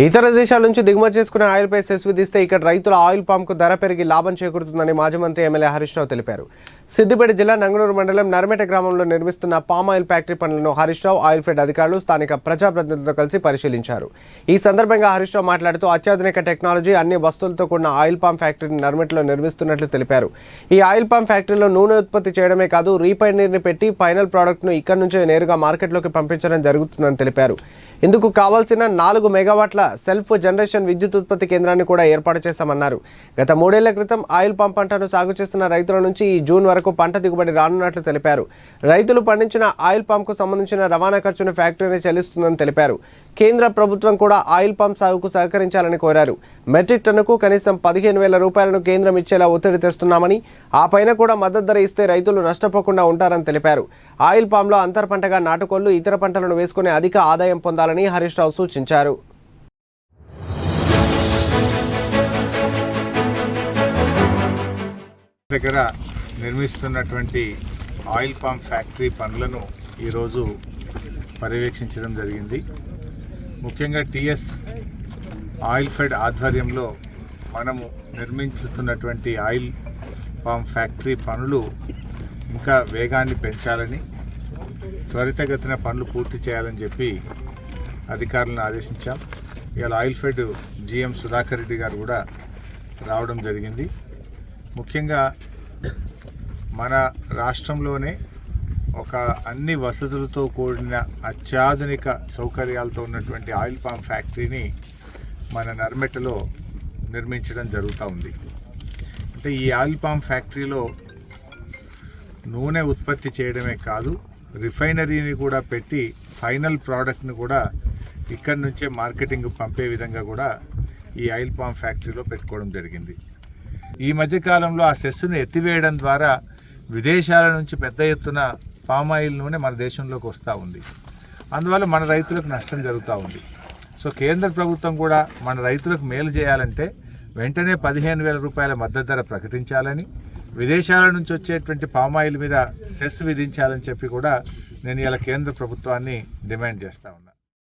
ఇతర దేశాల నుంచి దిగుమతి చేసుకునే ఆయిల్పై సెస్ విధిస్తే ఇక్కడ రైతుల ఆయిల్ పంప్కు ధర పెరిగి లాభం చేకూరుతుందని మాజీ మంత్రి ఎమ్మెల్యే హరీష్ రావు తెలిపారు. సిద్దిపేట జిల్లా నంగనూరు మండలం నర్మేట గ్రామంలో నిర్మిస్తున్న పామ్ ఆయిల్ ఫ్యాక్టరీ పనులను హరీష్ రావు ఆయిల్ ఫెడ్ అధికారులు స్థానిక ప్రజాప్రతినిధులతో కలిసి పరిశీలించారు. ఈ సందర్భంగా హరీష్ రావు మాట్లాడుతూ అత్యాధునిక టెక్నాలజీ అన్ని వస్తువులతో కూడిన ఆయిల్ పామ్ ఫ్యాక్టరీని నర్మేటలో నిర్మిస్తున్నట్లు తెలిపారు. ఈ ఆయిల్ పామ్ ఫ్యాక్టరీలో నూనె ఉత్పత్తి చేయడమే కాదు రీఫైనరీని పెట్టి ఫైనల్ ప్రోడక్ట్ను ఇక్కడి నుంచే నేరుగా మార్కెట్లోకి పంపించడం జరుగుతుందని తెలిపారు. ఇందుకు కావాల్సిన నాలుగు మెగావాట్ల సెల్ఫ్ జనరేషన్ విద్యుత్ ఉత్పత్తి కేంద్రాన్ని కూడా ఏర్పాటు చేశామన్నారు. గత మూడేళ్ళ క్రితం ఆయిల్ పంప్ పంటను సాగు చేస్తున్న రైతుల నుంచి ఈ జూన్ వరకు పంట దిగుబడి రానున్నట్లు తెలిపారు. రైతులు పండించిన ఆయిల్ పంప్కు సంబంధించిన రవాణా ఖర్చును ఫ్యాక్టరీని చెల్లిస్తుందని తెలిపారు. కేంద్ర ప్రభుత్వం కూడా ఆయిల్ పంప్ సాగుకు సహకరించాలని కోరారు. మెట్రిక్ టన్నుకు కనీసం పదిహేను వేల రూపాయలను కేంద్రం ఇచ్చేలా ఒత్తిడి తెస్తున్నామని ఆ పైన కూడా మద్దతు ధర ఇస్తే రైతులు నష్టపోకుండా ఉంటారని తెలిపారు. ఆయిల్ పామ్లో అంతర్ పంటగా నాటుకోళ్ళు ఇతర పంటలను వేసుకుని అధిక ఆదాయం పొందాలని హరీష్ రావు సూచించారు. దగ్గర నిర్మిస్తున్నటువంటి ఆయిల్ పామ్ ఫ్యాక్టరీ పనులను ఈరోజు పర్యవేక్షించడం జరిగింది. ముఖ్యంగా టిఎస్ ఆయిల్ ఫెడ్ ఆధ్వర్యంలో మనము నిర్మించుతున్నటువంటి ఆయిల్ పామ్ ఫ్యాక్టరీ పనులు ఇంకా వేగాన్ని పెంచాలని త్వరితగతిన పనులు పూర్తి చేయాలని చెప్పి అధికారులను ఆదేశించాం. ఇవాళ oil fed GM Sudhakar Reddy garu కూడా రావడం జరిగింది. ముఖ్యంగా మన రాష్ట్రంలోనే ఒక అన్ని వసతులతో కూడిన అత్యాధునిక సౌకర్యాలతో ఉన్నటువంటి ఆయిల్ పామ్ ఫ్యాక్టరీని మన నర్మెటలో నిర్మించడం జరుగుతూ ఉంది. అంటే ఈ ఆయిల్ పామ్ ఫ్యాక్టరీలో నూనె ఉత్పత్తి చేయడమే కాదు రిఫైనరీని కూడా పెట్టి ఫైనల్ ప్రోడక్ట్ని కూడా ఇక్కడి నుంచే మార్కెటింగ్ పంపే విధంగా కూడా ఈ ఆయిల్ పామ్ ఫ్యాక్టరీలో పెట్టుకోవడం జరిగింది. ఈ మధ్యకాలంలో ఆ సెస్సును ఎత్తివేయడం ద్వారా విదేశాల నుంచి పెద్ద ఎత్తున పామ్ ఆయిల్ నూనె మన దేశంలోకి వస్తూ ఉంది. అందువల్ల మన రైతులకు నష్టం జరుగుతూ ఉంది. సో కేంద్ర ప్రభుత్వం కూడా మన రైతులకు మేలు చేయాలంటే వెంటనే పదిహేను వేల రూపాయల మద్దతు ధర ప్రకటించాలని విదేశాల నుంచి వచ్చేటువంటి పామ్ ఆయిల్ మీద సెస్ విధించాలని చెప్పి కూడా నేను ఇలా కేంద్ర ప్రభుత్వాన్ని డిమాండ్ చేస్తా ఉన్నాను